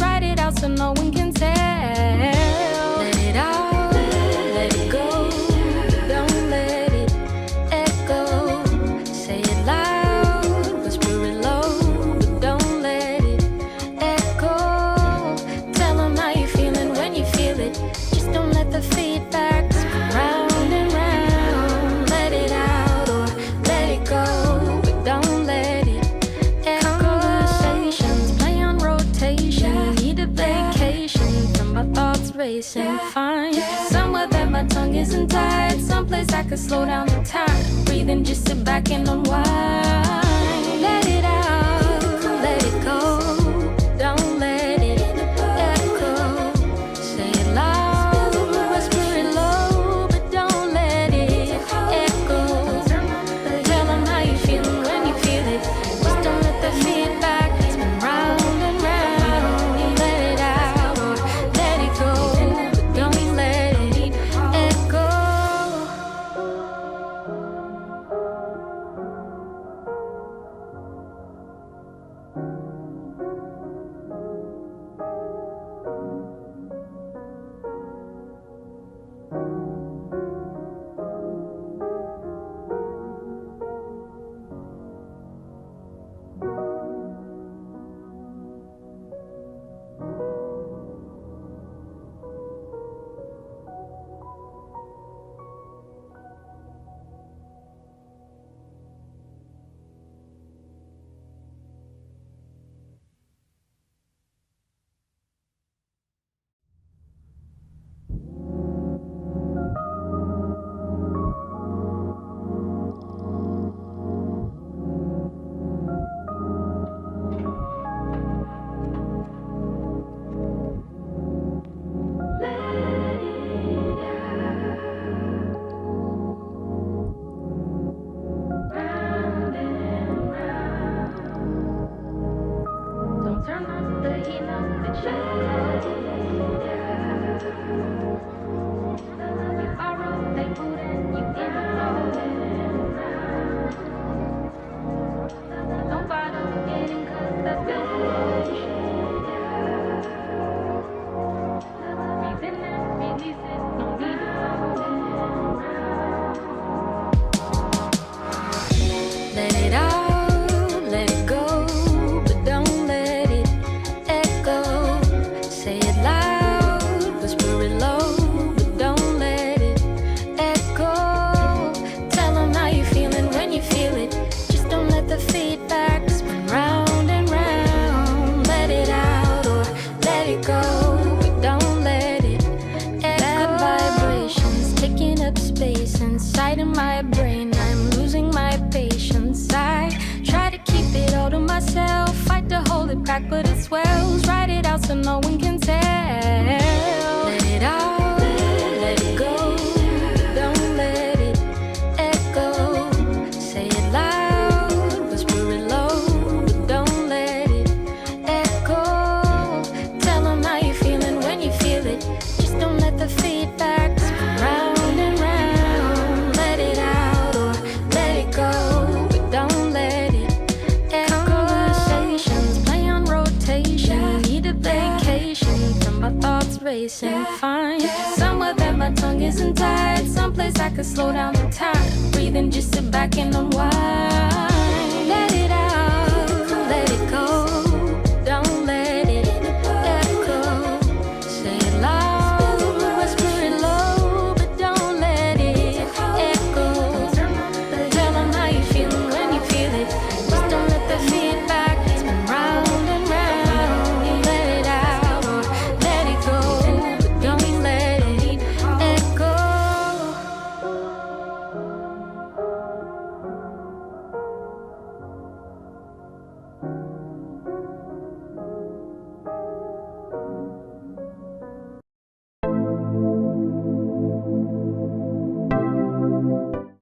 Write it out so no one can tell. Let it out. isn't tired. Someplace I could slow down the time. Breathing, just sit back and unwind. Let it out. space inside of my brain. I'm losing my patience. I try to keep it all to myself, fight to hold it back, but it swells. Write it out so no yeah, and find yeah. somewhere that my tongue isn't tied, someplace I could slow down the time, breathe and just sit back and unwind.